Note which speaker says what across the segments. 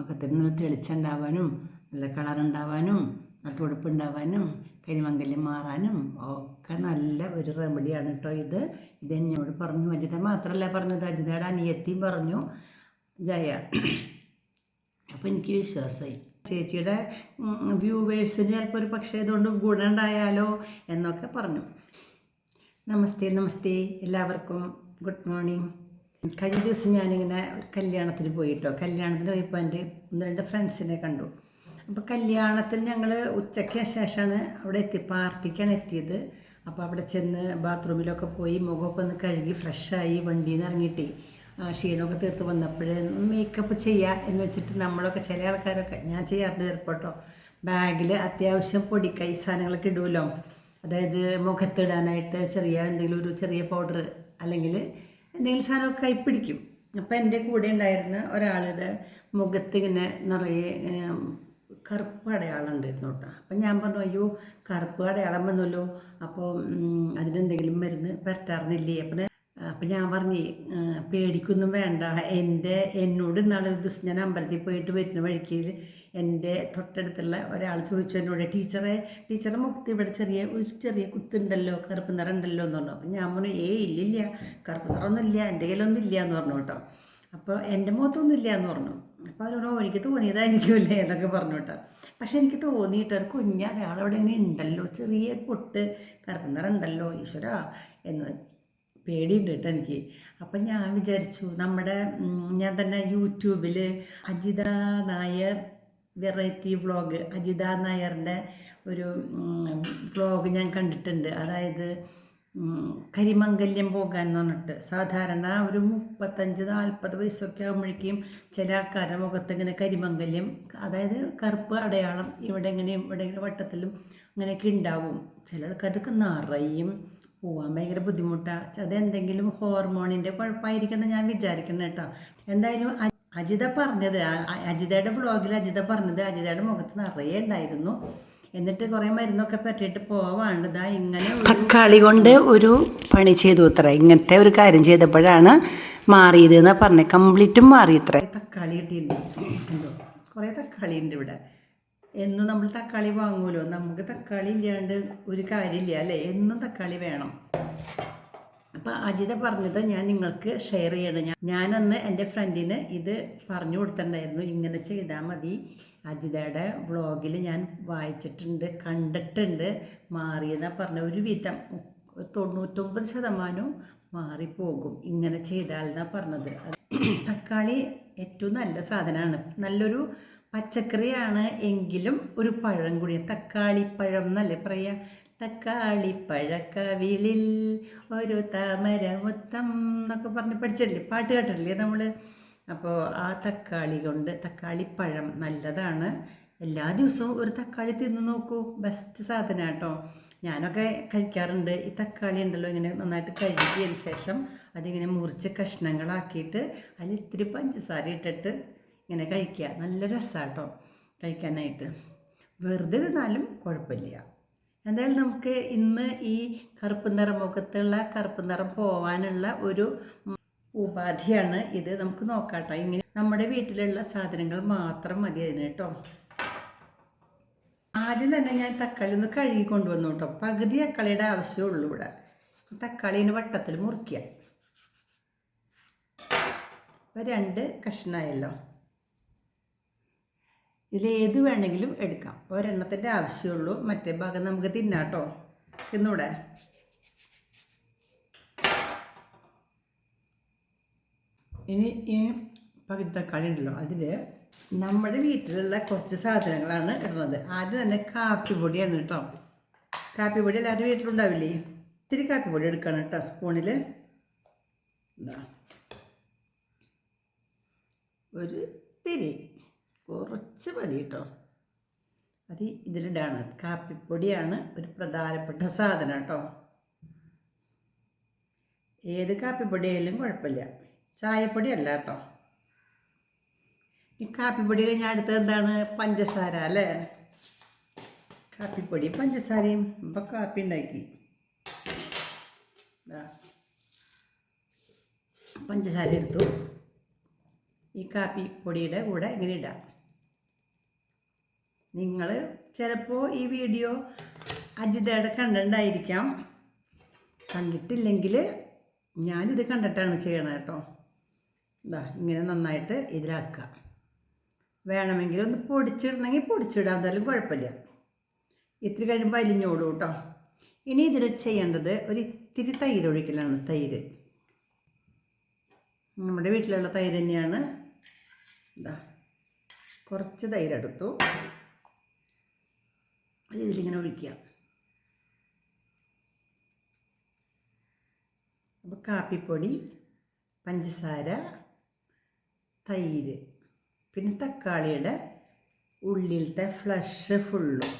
Speaker 1: മുഖത്തിന് തെളിച്ചുണ്ടാവാനും നല്ല കളറുണ്ടാവാനും നല്ല തുടുപ്പുണ്ടാവാനും കരിമങ്കല്യം മാറാനും ഒക്കെ നല്ല ഒരു റെമഡിയാണ് കേട്ടോ ഇത്. ഇത് എന്നോട് പറഞ്ഞു അജിത മാത്രമല്ല പറഞ്ഞത്. അജിതയുടെ അനിയത്തിയും പറഞ്ഞു ജയ. അപ്പോൾ എനിക്ക് വിശ്വാസമായി ചേച്ചിയുടെ വ്യൂവേഴ്സിന് ചിലപ്പോൾ ഒരു പക്ഷേ ഇതുകൊണ്ട് ഗുണമുണ്ടായാലോ എന്നൊക്കെ പറഞ്ഞു. നമസ്തേ നമസ്തേ. എല്ലാവർക്കും ഗുഡ് മോർണിംഗ്. കഴിഞ്ഞ ദിവസം ഞാനിങ്ങനെ കല്യാണത്തിന് പോയിട്ടോ. കല്യാണത്തിന് പോയപ്പോൾ എന്റെ ഒന്ന് രണ്ട് ഫ്രണ്ട്സിനെ കണ്ടു. അപ്പോൾ കല്യാണത്തിൽ ഞങ്ങൾ ഉച്ചയ്ക്ക് ശേഷമാണ് അവിടെ എത്തി പാർട്ടിക്കാണ് എത്തിയത്. അപ്പോൾ അവിടെ ചെന്ന് ബാത്റൂമിലൊക്കെ പോയി മുഖമൊക്കെ ഒന്ന് കഴുകി ഫ്രഷായി വണ്ടിയിൽ നിന്ന് ഇറങ്ങിയിട്ടേ ക്ഷീണമൊക്കെ തീർത്ത് വന്നപ്പോഴേ മേക്കപ്പ് ചെയ്യുക എന്ന് വെച്ചിട്ട് നമ്മളൊക്കെ ചില ആൾക്കാരൊക്കെ ഞാൻ ചെയ്യാറുണ്ട് ചിലപ്പോട്ടോ ബാഗിൽ അത്യാവശ്യം പൊടിക്കൈ സാധനങ്ങളൊക്കെ ഇടുമല്ലോ അതായത് മുഖത്തിടാനായിട്ട് ചെറിയ എന്തെങ്കിലും ഒരു ചെറിയ പൗഡർ അല്ലെങ്കിൽ എന്തെങ്കിലും സാധനമൊക്കെ കൈ പിടിക്കും അപ്പോൾ എന്റെ കൂടെ ഉണ്ടായിരുന്ന ഒരാളുടെ മുഖത്ത് ഇങ്ങനെ നിറയെ കറുപ്പ് അടയാളം ഉണ്ടായിരുന്നു കേട്ടോ. അപ്പം ഞാൻ പറഞ്ഞു അയ്യോ കറുപ്പ് അടയാളം വന്നല്ലോ. അപ്പോൾ അതിനെന്തെങ്കിലും മരുന്ന് പറ്റാറുന്നില്ലേ അപ്പം അപ്പം ഞാൻ പറഞ്ഞു പേടിക്കൊന്നും വേണ്ട. എന്റെ എന്നോട് ഇന്നാളൊരു ദിവസം ഞാൻ അമ്പലത്തിൽ പോയിട്ട് വരുന്ന വഴിക്ക് എന്റെ തൊട്ടടുത്തുള്ള ഒരാൾ ചോദിച്ചു എന്നോട് ടീച്ചറെ ടീച്ചറെ മുഖത്ത് ഇവിടെ ചെറിയ ഒരു ചെറിയ കുത്തുണ്ടല്ലോ കറുപ്പ് നിറം ഉണ്ടല്ലോ എന്ന് പറഞ്ഞു. അപ്പം ഞാൻ പറഞ്ഞു ഏ ഇല്ലില്ല കറുപ്പ് നിറമൊന്നും ഇല്ല എന്റെ കയ്യിലൊന്നും ഇല്ല എന്ന് പറഞ്ഞു കേട്ടോ. അപ്പോൾ എന്റെ മുഖത്തൊന്നും ഇല്ല എന്ന് പറഞ്ഞു. അപ്പോൾ അവരോട് "ഓ, എനിക്ക് തോന്നിയതായിരിക്കുമല്ലേ എന്നൊക്കെ പറഞ്ഞു കേട്ടോ. പക്ഷെ എനിക്ക് തോന്നിയിട്ട് ഒരു കുഞ്ഞ അയാളവിടെ ഇങ്ങനെ ഉണ്ടല്ലോ ചെറിയ പൊട്ട് കറുപ്പ് നിറം ഉണ്ടല്ലോ ഈശ്വര എന്ന് പേടിയുണ്ട് കേട്ടോ എനിക്ക്. അപ്പം ഞാൻ വിചാരിച്ചു നമ്മുടെ ഞാൻ തന്നെ യൂട്യൂബിൽ അജിത നായർ വെറൈറ്റി വ്ളോഗ് അജിത നായറിന്റെ ഒരു വ്ളോഗ് ഞാൻ കണ്ടിട്ടുണ്ട്. അതായത് കരിമംഗല്യം പോകാൻ എന്ന് പറഞ്ഞിട്ട്. സാധാരണ ഒരു മുപ്പത്തഞ്ച് നാൽപ്പത് വയസ്സൊക്കെ ആകുമ്പോഴേക്കും ചില ആൾക്കാരുടെ മുഖത്ത് ഇങ്ങനെ കരിമംഗല്യം അതായത് കറുപ്പ് അടയാളം ഇവിടെ ഇങ്ങനെ ഇവിടെ വട്ടത്തിലും അങ്ങനെയൊക്കെ ഉണ്ടാവും. ചില ആൾക്കാർക്ക് നിറയും പോവാൻ ഭയങ്കര ബുദ്ധിമുട്ടാണ് അതെന്തെങ്കിലും ഹോർമോണിന്റെ കുഴപ്പമായിരിക്കണം ഞാൻ വിചാരിക്കണം കേട്ടോ. എന്തായാലും അജിത പറഞ്ഞത് അജിതയുടെ വ്ളോഗിൽ അജിത പറഞ്ഞത് അജിതയുടെ മുഖത്ത് നിറയെ ഉണ്ടായിരുന്നു. എന്നിട്ട് കുറേ മരുന്നൊക്കെ പറ്റിയിട്ട് പോവാണ്ട് ഇതാ ഇങ്ങനെ തക്കാളി കൊണ്ട് ഒരു പണി ചെയ്തു അത്ര. ഇങ്ങനത്തെ ഒരു കാര്യം ചെയ്തപ്പോഴാണ് മാറിയത് എന്ന് പറഞ്ഞത് കംപ്ലീറ്റും മാറി ഇത്ര. തക്കാളി കിട്ടിയിട്ടുണ്ട്. എന്തോ കുറേ തക്കാളി ഉണ്ട് ഇവിടെ. എന്നും നമ്മൾ തക്കാളി വാങ്ങുമല്ലോ? നമുക്ക് തക്കാളി ഇല്ലാണ്ട് ഒരു കാര്യമില്ല അല്ലേ? എന്നും തക്കാളി വേണം. അപ്പോൾ അജിത പറഞ്ഞത് ഞാൻ നിങ്ങൾക്ക് ഷെയർ ചെയ്യണം. ഞാൻ ഞാനന്ന് എന്റെ ഫ്രണ്ടിന് ഇത് പറഞ്ഞു കൊടുത്തിട്ടുണ്ടായിരുന്നു. ഇങ്ങനെ ചെയ്താൽ മതി. അജിതയുടെ വ്ളോഗിൽ ഞാൻ വായിച്ചിട്ടുണ്ട് കണ്ടിട്ടുണ്ട്. മാറിയെന്ന് പറഞ്ഞ ഒരു വിധം തൊണ്ണൂറ്റൊമ്പത് ശതമാനവും മാറിപ്പോകും. ഇങ്ങനെ ചെയ്താൽ എന്നാ പറഞ്ഞത്? തക്കാളി ഏറ്റവും നല്ല സാധനമാണ്. നല്ലൊരു പച്ചക്കറിയാണ് എങ്കിലും ഒരു പഴം കൂടി തക്കാളിപ്പഴം എന്നല്ലേ പറയുക തക്കാളിപ്പഴക്കവിളിൽ ഒരു താമര മുത്തം എന്നൊക്കെ പറഞ്ഞ് പഠിച്ചിട്ടില്ലേ? പാട്ട് കേട്ടിട്ടില്ലേ നമ്മൾ അപ്പോൾ ആ തക്കാളി കൊണ്ട് തക്കാളിപ്പഴം നല്ലതാണ്. എല്ലാ ദിവസവും ഒരു തക്കാളി തിന്ന് നോക്കൂ. ബെസ്റ്റ് സാധനം കേട്ടോ ഞാനൊക്കെ കഴിക്കാറുണ്ട്. ഈ തക്കാളി ഉണ്ടല്ലോ ഇങ്ങനെ നന്നായിട്ട് കഴുകിയതിന് ശേഷം അതിങ്ങനെ മുറിച്ച് കഷ്ണങ്ങളാക്കിയിട്ട് അതിൽ ഇത്തിരി പഞ്ചസാര ഇട്ടിട്ട് ഇങ്ങനെ കഴിക്കുക. നല്ല രസമാണ് കേട്ടോ കഴിക്കാനായിട്ട്. വെറുതെ തിന്നാലും കുഴപ്പമില്ല. എന്തായാലും നമുക്ക് ഇന്ന് ഈ കറുപ്പ് നിറം മുഖത്തുള്ള കറുപ്പ് നിറം പോവാനുള്ള ഒരു ഉപാധിയാണ് ഇത്. നമുക്ക് നോക്കാട്ടോ. ഇങ്ങനെ നമ്മുടെ വീട്ടിലുള്ള സാധനങ്ങൾ മാത്രം മതി അതിന് കേട്ടോ. ആദ്യം തന്നെ ഞാൻ തക്കാളി ഒന്ന് കഴുകി കൊണ്ടുവന്നു കേട്ടോ. പകുതി തക്കാളിയുടെ ആവശ്യമുള്ളൂ ഇവിടെ. തക്കാളിന് വട്ടത്തിൽ മുറിക്കുക. രണ്ട് കഷ്ണമായല്ലോ. ഇതിലേത് വേണമെങ്കിലും എടുക്കാം. ഒരെണ്ണത്തിന്റെ ആവശ്യമുള്ളൂ. മറ്റേ ഭാഗം നമുക്ക് തിന്നാട്ടോ തിന്നൂടെ? ഇനി ഈ പകുതി തക്കാളി ഉണ്ടല്ലോ. അതിൽ നമ്മുടെ വീട്ടിലുള്ള കുറച്ച് സാധനങ്ങളാണ് ഇടുന്നത്. ആദ്യം തന്നെ കാപ്പിപ്പൊടിയാണ് കേട്ടോ. കാപ്പിപ്പൊടി എല്ലാവരും വീട്ടിലുണ്ടാവില്ലേ? ഇത്തിരി കാപ്പിപ്പൊടി എടുക്കണം കേട്ടോ സ്പൂണിൽ. ഒരു തിരി കുറച്ച് മതി കേട്ടോ. അത് ഇതിലിടാണ് കാപ്പിപ്പൊടിയാണ് ഒരു പ്രധാനപ്പെട്ട സാധനം കേട്ടോ. ഏത് കാപ്പിപ്പൊടി ആയാലും കുഴപ്പമില്ല. ചായപ്പൊടി അല്ല കേട്ടോ. ഈ കാപ്പിപ്പൊടി കഴിഞ്ഞാൽ അടുത്തത് എന്താണ്? പഞ്ചസാര അല്ലേ? കാപ്പിപ്പൊടി പഞ്ചസാരയും ഇപ്പം കാപ്പി ഉണ്ടാക്കി. പഞ്ചസാര എടുത്തു. ഈ കാപ്പി പൊടിയുടെ കൂടെ ഇങ്ങനെ ഇടാം. നിങ്ങൾ ചിലപ്പോൾ ഈ വീഡിയോ അജിതയുടെ കണ്ടിട്ടുണ്ടായിരിക്കാം. കണ്ടിട്ടില്ലെങ്കിൽ ഞാനിത് കണ്ടിട്ടാണ് ചെയ്യണത് കേട്ടോ. ഇതാ ഇങ്ങനെ നന്നായിട്ട് ഇതിലാക്കുക. വേണമെങ്കിൽ ഒന്ന് പൊടിച്ചിടണമെങ്കിൽ പൊടിച്ചിടാൻ എന്തായാലും കുഴപ്പമില്ല. ഇത്തിരി കഴിയുമ്പോൾ അലിഞ്ഞോളൂ കേട്ടോ. ഇനി ഇതിൽ ചെയ്യേണ്ടത് ഒരു ഇത്തിരി തൈര് ഒഴിക്കലാണ് തൈര്. നമ്മുടെ വീട്ടിലുള്ള തൈര് തന്നെയാണ്. ഇതാ കുറച്ച് തൈര് എടുത്തു. അത് ഇതിലിങ്ങനെ ഒഴിക്കുക. അപ്പോൾ കാപ്പിപ്പൊടി പഞ്ചസാര തൈര് പിന്നെ തക്കാളിയുടെ ഉള്ളിലത്തെ ഫ്ലഷ് ഫുള്ളും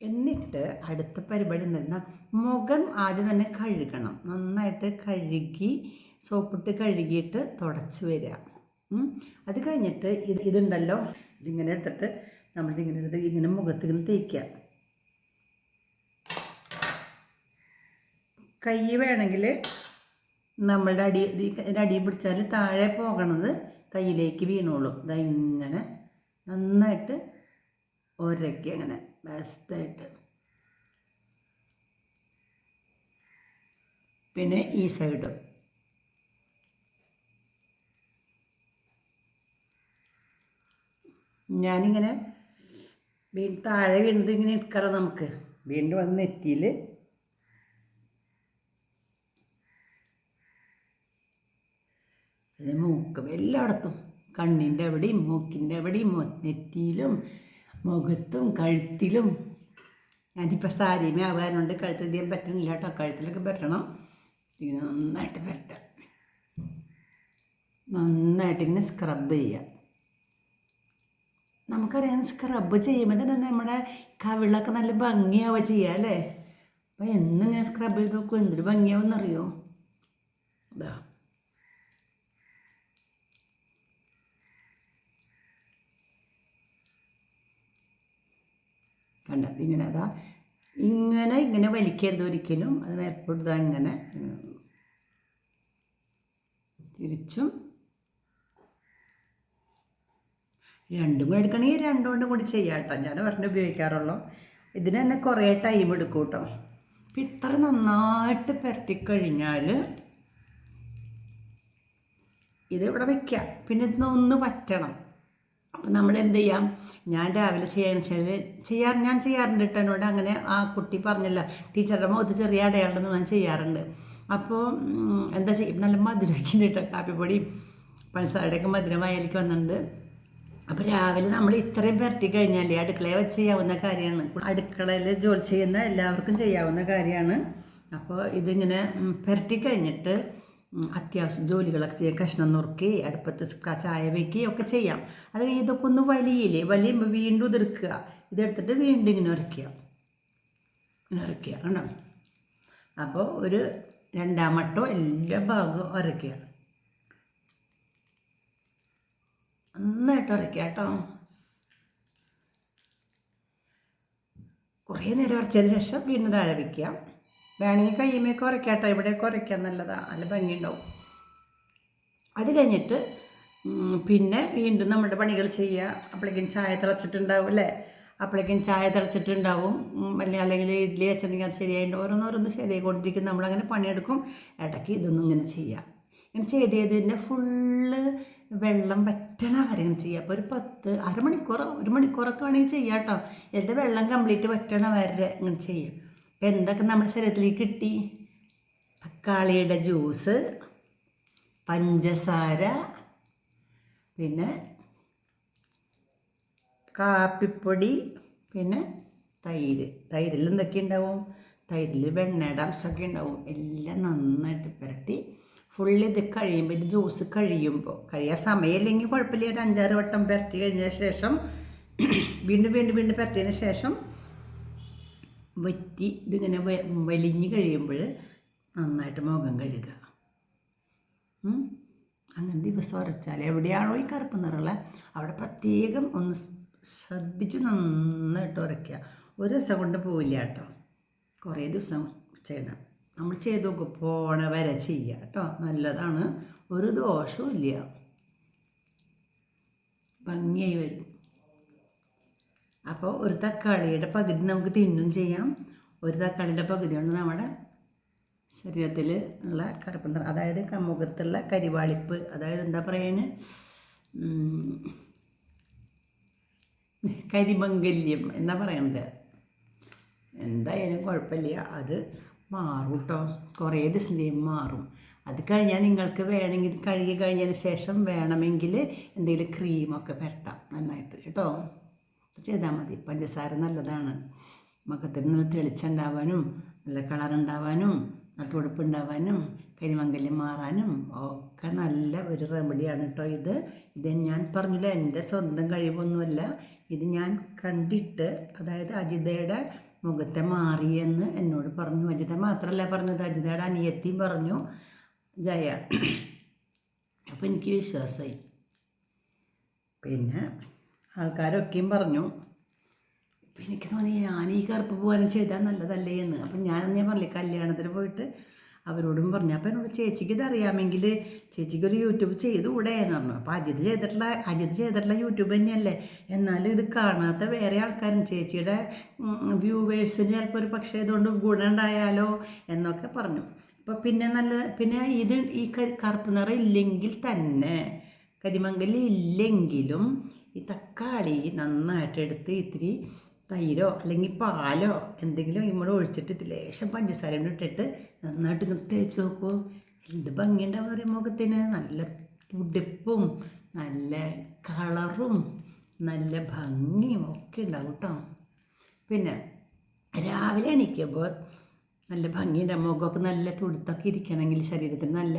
Speaker 1: എന്നിട്ട് അടുത്ത പരിപാടി എന്താ? മുഖം ആദ്യം തന്നെ കഴുകണം. നന്നായിട്ട് കഴുകി സോപ്പിട്ട് കഴുകിയിട്ട് തുടച്ച് വരിക. അത് കഴിഞ്ഞിട്ട് ഇത് ഇതുണ്ടല്ലോ? ഇതിങ്ങനെ എടുത്തിട്ട് നമ്മളിതിങ്ങനെ എടുത്ത് ഇങ്ങനെ മുഖത്തിങ്ങനെ തേക്കുക. കൈ വേണമെങ്കിൽ നമ്മളുടെ അടി അടി പിടിച്ചാൽ താഴെ പോകണത് കയ്യിലേക്ക് വീണോളും. ഇതാ ഇങ്ങനെ നന്നായിട്ട് ഒരക്കി അങ്ങനെ ബെസ്റ്റായിട്ട് പിന്നെ ഈ സൈഡും ഞാനിങ്ങനെ വീ താഴെ വീണത് ഇങ്ങനെ എടുക്കണം നമുക്ക്? വീണ്ടും വന്ന് നെറ്റിയിൽ പിന്നെ മൂക്കും എല്ലായിടത്തും. കണ്ണിന്റെ എവിടെയും മൂക്കിന്റെ എവിടെയും നെറ്റിയിലും മുഖത്തും കഴുത്തിലും. ഞാനിപ്പോൾ സാരിമേ ആവാനുണ്ട് കഴുത്തിൽ ചെയ്യാൻ പറ്റണില്ല കേട്ടോ. കഴുത്തിലൊക്കെ പറ്റണം. ഇങ്ങനെ നന്നായിട്ട് പറ്റാം നന്നായിട്ട് ഇങ്ങനെ സ്ക്രബ് ചെയ്യുക. നമുക്കറിയാം സ്ക്രബ് ചെയ്യുമ്പോൾ തന്നെ നമ്മുടെ കവിളൊക്കെ നല്ല ഭംഗിയാവുക ചെയ്യുക അല്ലേ? അപ്പോൾ എന്നിങ്ങനെ സ്ക്രബ് ചെയ്ത് നോക്കും എന്തൊരു ഭംഗിയാവുമെന്നറിയോ അതാ കണ്ട? ഇങ്ങനെ അതാ ഇങ്ങനെ ഇങ്ങനെ വലിക്കരുത് ഒരിക്കലും. അത് എപ്പോഴും ഇതാ ഇങ്ങനെ തിരിച്ചും രണ്ടും കൂടെ എടുക്കണമെങ്കിൽ രണ്ടും കൊണ്ടും കൂടി ചെയ്യാം കേട്ടോ. ഞാൻ ഒരെണ്ണം ഉപയോഗിക്കാറുള്ളൂ. ഇതിന് തന്നെ കുറേ ടൈം എടുക്കും കേട്ടോ. അപ്പം ഇത്ര നന്നായിട്ട് പുരട്ടിക്കഴിഞ്ഞാൽ ഇത് ഇവിടെ വെക്കാം. പിന്നെ ഇതിന് ഒന്ന് പറ്റണം അപ്പം നമ്മൾ എന്ത് ചെയ്യാം? ഞാൻ രാവിലെ ചെയ്യാന്ന് വെച്ചാൽ ചെയ്യാറ് ഞാൻ ചെയ്യാറുണ്ട് കേട്ടോ എന്നോട്. അങ്ങനെ ആ കുട്ടി പറഞ്ഞില്ല ടീച്ചറുടെ മുഖത്ത് ചെറിയ അടയാളുണ്ടെന്ന് ഞാൻ ചെയ്യാറുണ്ട്. അപ്പോൾ എന്താ ചെയ്യും നല്ല മധുരമൊക്കെ കേട്ടോ. കാപ്പിപ്പൊടിയും പഞ്ചസാരയുടെയൊക്കെ മധുരം വയലിലേക്ക് വന്നിട്ടുണ്ട്. അപ്പോൾ രാവിലെ നമ്മൾ ഇത്രയും പരത്തി കഴിഞ്ഞാൽ അടുക്കളയെ വെച്ച് ചെയ്യാവുന്ന കാര്യമാണ്. അടുക്കളയിൽ ജോലി ചെയ്യുന്ന എല്ലാവർക്കും ചെയ്യാവുന്ന കാര്യമാണ്. അപ്പോൾ ഇതിങ്ങനെ പുരട്ടി കഴിഞ്ഞിട്ട് അത്യാവശ്യം ജോലികളൊക്കെ ചെയ്യാം കഷ്ണം നുറുക്കി അടുപ്പത്ത് ചായ വയ്ക്കുകയും ഒക്കെ ചെയ്യാം. അത് ഇതൊക്കെ ഒന്ന് വലിയില്ലേ? വലിയുമ്പോൾ വീണ്ടും ഉതിർക്കുക ഇതെടുത്തിട്ട് വീണ്ടും ഇങ്ങനെ ഉരയ്ക്കുക. ഇങ്ങനെ ഉരയ്ക്കുക കണ്ടോ? അപ്പോൾ ഒരു രണ്ടാം മട്ടോ എല്ലാ ഭാഗവും ഉരയ്ക്കുക. നന്നായിട്ട് കേട്ടോ. കുറേ നേരം ഉരച്ചതിന് ശേഷം വീണ്ടും താഴെ വയ്ക്കുക വേണമെങ്കിൽ കയ്യുമേക്ക് ഉരയ്ക്കാം ഇവിടെ ഉരയ്ക്കാൻ നല്ലതാണ് നല്ല ഭംഗിയുണ്ടാവും. അത് കഴിഞ്ഞിട്ട് പിന്നെ വീണ്ടും നമ്മുടെ പണികൾ ചെയ്യുക. അപ്പോഴേക്കും ചായ തിളച്ചിട്ടുണ്ടാവും അല്ലേ? അപ്പോഴേക്കും ചായ തിളച്ചിട്ടുണ്ടാവും. അല്ലെങ്കിൽ അല്ലെ? അല്ലെങ്കിൽ ഇഡ്ഡലി വെച്ചിട്ടുണ്ടെങ്കിൽ അത് ശരിയായിട്ട് ഓരോന്നോരോന്ന് ശരിയായിക്കൊണ്ടിരിക്കും. നമ്മളങ്ങനെ പണിയെടുക്കും. ഇടയ്ക്ക് ഇതൊന്നും ഇങ്ങനെ ചെയ്യാം. ഇങ്ങനെ ചെയ്ത് ചെയ്ത് തന്നെ ഫുള്ള് വെള്ളം പറ്റണ വരെയും ചെയ്യുക അപ്പോൾ ഒരു പത്ത് അരമണിക്കൂർ ഒരു മണിക്കൂറൊക്കെ വേണമെങ്കിൽ ചെയ്യാം കേട്ടോ എന്നിട്ട് വെള്ളം കംപ്ലീറ്റ് പറ്റണ വരെ ഇങ്ങനെ ചെയ്യാം. അപ്പോൾ എന്തൊക്കെ നമ്മുടെ ശരീരത്തിലേക്ക് കിട്ടി? തക്കാളിയുടെ ജ്യൂസ് പഞ്ചസാര പിന്നെ കാപ്പിപ്പൊടി പിന്നെ തൈര്. തൈരിൽ എന്തൊക്കെ ഉണ്ടാവും? തൈരിൽ വെണ്ണയുടെ അംശമൊക്കെ ഉണ്ടാവും. എല്ലാം നന്നായിട്ട് പുരട്ടി ഫുള്ള് ഇത് കഴിയുമ്പോൾ ഇത് ജ്യൂസ് കഴിയുമ്പോൾ കഴിയാൻ സമയമില്ലെങ്കിൽ കുഴപ്പമില്ല. ഒരു അഞ്ചാറ് വട്ടം പുരട്ടി കഴിഞ്ഞ ശേഷം വീണ്ടും വീണ്ടും വീണ്ടും പുരട്ടിയതിന് ശേഷം വറ്റി ഇതിങ്ങനെ വലിഞ്ഞ് കഴിയുമ്പോൾ നന്നായിട്ട് മുഖം കഴുകുക. അങ്ങനെ ദിവസം ഉറച്ചാൽ എവിടെയാണോ ഈ കറുപ്പ് നിറമുള്ള അവിടെ പ്രത്യേകം ഒന്ന് ശ്രദ്ധിച്ച് നന്നായിട്ട് ഉറയ്ക്കുക ഒരു ദിവസം കൊണ്ട് പോവില്ല കേട്ടോ. കുറേ ദിവസം ചെയ്യണം നമ്മൾ ചെയ്ത് നോക്കും പോണ വരെ ചെയ്യുക കേട്ടോ. നല്ലതാണ്. ഒരു ദോഷവും ഇല്ല. ഭംഗിയായി വരും. അപ്പോൾ ഒരു തക്കാളിയുടെ പകുതി നമുക്ക് തിന്നും ചെയ്യാം. ഒരു തക്കാളിയുടെ പകുതി കൊണ്ട് നമ്മുടെ ശരീരത്തിൽ ഉള്ള കറുപ്പ് അതായത് മുഖത്തുള്ള കരിവാളിപ്പ്. അതായത് എന്താ പറയുന്നത് കരിമംഗല്യം എന്നാ പറയണത്? എന്തായാലും കുഴപ്പമില്ല. അത് മാറും കേട്ടോ കുറേ ദിവസം ചെയ്യുമ്പോൾ മാറും. അത് കഴിഞ്ഞാൽ നിങ്ങൾക്ക് വേണമെങ്കിൽ കഴുകി കഴിഞ്ഞതിന് ശേഷം വേണമെങ്കിൽ എന്തെങ്കിലും ക്രീമൊക്കെ പുരട്ടാം നന്നായിട്ട് കേട്ടോ? ചെയ്താൽ മതി. പഞ്ചസാര നല്ലതാണ്. മുഖത്തിന് നല്ല തെളിച്ചുണ്ടാവാനും നല്ല കളർ ഉണ്ടാവാനും നല്ല തുടുപ്പുണ്ടാവാനും കരിമംഗല്യം മാറാനും ഒക്കെ നല്ല ഒരു റെമഡിയാണ് കേട്ടോ ഇത്. ഇത് ഞാൻ പറഞ്ഞില്ല എന്റെ സ്വന്തം കഴിവൊന്നുമല്ല. ഇത് ഞാൻ കണ്ടിട്ട് അതായത് അജിതയുടെ മുഖത്തെ മാറിയെന്ന് എന്നോട് പറഞ്ഞു. അജിത മാത്രമല്ല പറഞ്ഞത്. അജിതയുടെ അനിയത്തിയും പറഞ്ഞു. ജയ. അപ്പോൾ എനിക്ക് വിശ്വാസമായി പിന്നെ ആൾക്കാരൊക്കെയും പറഞ്ഞു. അപ്പം എനിക്ക് തോന്നി ഞാൻ ഈ കറുപ്പ് പോകാനും ചെയ്താൽ നല്ലതല്ലേ? എന്ന്. അപ്പം ഞാൻ പറഞ്ഞില്ലേ കല്യാണത്തിന് പോയിട്ട് അവരോടും പറഞ്ഞു അപ്പം എന്നോട് ചേച്ചിക്ക് ഇതറിയാമെങ്കിൽ ചേച്ചിക്ക് ഒരു യൂട്യൂബ് ചെയ്തുകൂടെ? എന്ന് പറഞ്ഞു. അപ്പോൾ അജിത് ചെയ്തിട്ടുള്ള അജിത് ചെയ്തിട്ടുള്ള യൂട്യൂബ് തന്നെയല്ലേ? എന്നാലും ഇത് കാണാത്ത വേറെ ആൾക്കാരും ചേച്ചിയുടെ വ്യൂവേഴ്സിന് ചിലപ്പോൾ ഒരു പക്ഷേ ഇതുകൊണ്ട് ഗുണമുണ്ടായാലോ എന്നൊക്കെ പറഞ്ഞു. അപ്പോൾ പിന്നെ നല്ല പിന്നെ ഇത് ഈ കറുപ്പ് നിറം ഇല്ലെങ്കിൽ തന്നെ കരിമംഗലി ഇല്ലെങ്കിലും ഈ തക്കാളി നന്നായിട്ട് എടുത്ത് ഇത്തിരി തൈരോ അല്ലെങ്കിൽ പാലോ എന്തെങ്കിലും ഇവിടെ ഒഴിച്ചിട്ട് ലേശം പഞ്ചസാര ഇട്ടിട്ട് നന്നായിട്ട് ഇങ്ങ് തേച്ച് നോക്കൂ. എന്ത് ഭംഗിയുണ്ടാവും പറയും മുഖത്തിന്? നല്ല ഉടുപ്പും നല്ല കളറും നല്ല ഭംഗിയും ഒക്കെ ഉണ്ടാവും കേട്ടോ. പിന്നെ രാവിലെ എണീക്കുമ്പോൾ നല്ല ഭംഗിയുണ്ട്. മുഖമൊക്കെ നല്ല തുടുത്തൊക്കെ ഇരിക്കണമെങ്കിൽ ശരീരത്തിന് നല്ല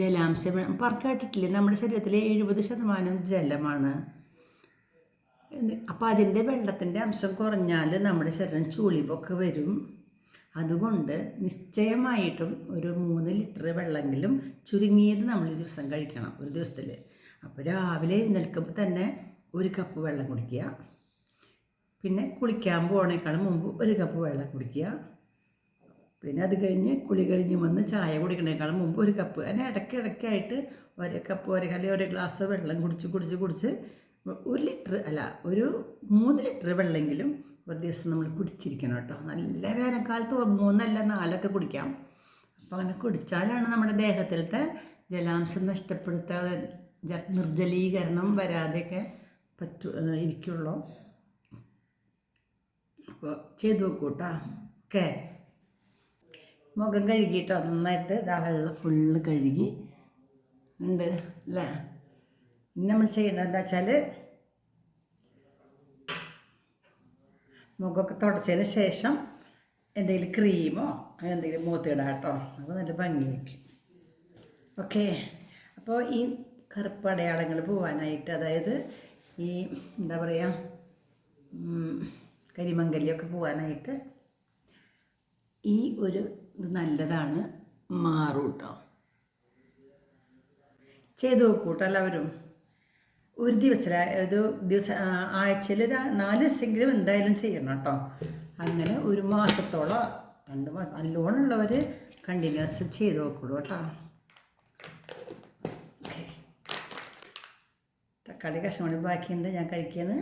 Speaker 1: ജലാംശം. പറക്കാട്ടിട്ടില്ലേ നമ്മുടെ ശരീരത്തിൽ എഴുപത് ശതമാനം ജലമാണ്. അപ്പോൾ അതിന്റെ വെള്ളത്തിന്റെ അംശം കുറഞ്ഞാൽ നമ്മുടെ ശരീരം ചുളിവൊക്കെ വരും. അതുകൊണ്ട് നിശ്ചയമായിട്ടും ഒരു മൂന്ന് ലിറ്റർ വെള്ളമെങ്കിലും ചുരുങ്ങിയത് നമ്മൾ ഈ ദിവസം കഴിക്കണം ഒരു ദിവസത്തിൽ അപ്പോൾ രാവിലെ എഴുന്നേൽക്കുമ്പോൾ തന്നെ ഒരു കപ്പ് വെള്ളം കുടിക്കുക. പിന്നെ കുളിക്കാൻ പോകണേക്കാളും മുമ്പ് ഒരു കപ്പ് വെള്ളം കുടിക്കുക. പിന്നെ അത് കഴിഞ്ഞ് കുളി കഴിഞ്ഞ് വന്ന് ചായ കുടിക്കണേക്കാളും മുമ്പ് ഒരു കപ്പ് അതിന് ഇടയ്ക്ക് ഇടയ്ക്കായിട്ട് ഒരേ കപ്പ് ഒരേ കല്ലേ ഒരേ ഗ്ലാസ് വെള്ളം കുടിച്ച് കുടിച്ച് കുടിച്ച് ഒരു ലിറ്റർ അല്ല ഒരു മൂന്ന് ലിറ്റർ വെള്ളമെങ്കിലും ഒരു ദിവസം നമ്മൾ കുടിച്ചിരിക്കണം കേട്ടോ. നല്ല വേനൽക്കാലത്ത് മൂന്നല്ല നാലൊക്കെ കുടിക്കാം. അപ്പോൾ അങ്ങനെ കുടിച്ചാലാണ് നമ്മുടെ ദേഹത്തിലത്തെ ജലാംശം നഷ്ടപ്പെടുത്താതെ നിർജലീകരണം വരാതെയൊക്കെ പറ്റു ഇരിക്കുള്ളൂ. അപ്പോൾ ചെയ്ത് നോക്കൂ കേട്ടോ. ഓക്കെ. മുഖം കഴുകിയിട്ടോ? നന്നായിട്ട് ഇതാ വെള്ളം ഫുള്ള് കഴുകി. ഉണ്ട് അല്ലേ? നമ്മൾ ചെയ്യേണ്ടത് എന്താ വെച്ചാൽ മുഖമൊക്കെ തുടച്ചതിന് ശേഷം എന്തെങ്കിലും ക്രീമോ അങ്ങനെ എന്തെങ്കിലും മൂത്തിടാം കേട്ടോ. അപ്പോൾ നല്ല ഭംഗിയായിരിക്കും ഓക്കെ. അപ്പോൾ ഈ കറുപ്പ് അടയാളങ്ങൾ പോവാനായിട്ട് അതായത് ഈ എന്താ പറയുക ഉം, കരിമംഗല്യമൊക്കെ പോവാനായിട്ട് ഈ ഒരു ഇത് നല്ലതാണ് മാറും കേട്ടോ ചെയ്ത് നോക്കൂട്ടോ എല്ലാവരും. ഒരു ദിവസം ഒരു ദിവസം ആഴ്ചയിൽ നാല് ദിവസമെങ്കിലും എന്തായാലും ചെയ്യണം കേട്ടോ. അങ്ങനെ ഒരു മാസത്തോളം രണ്ട് മാസം നല്ലോണമുള്ളവർ കണ്ടിന്യൂസ് ചെയ്ത് നോക്കുള്ളൂ കേട്ടോ. തക്കാളി കഷ്ണം കൂടി ബാക്കിയുണ്ട് ഞാൻ കഴിക്കുകയാണ്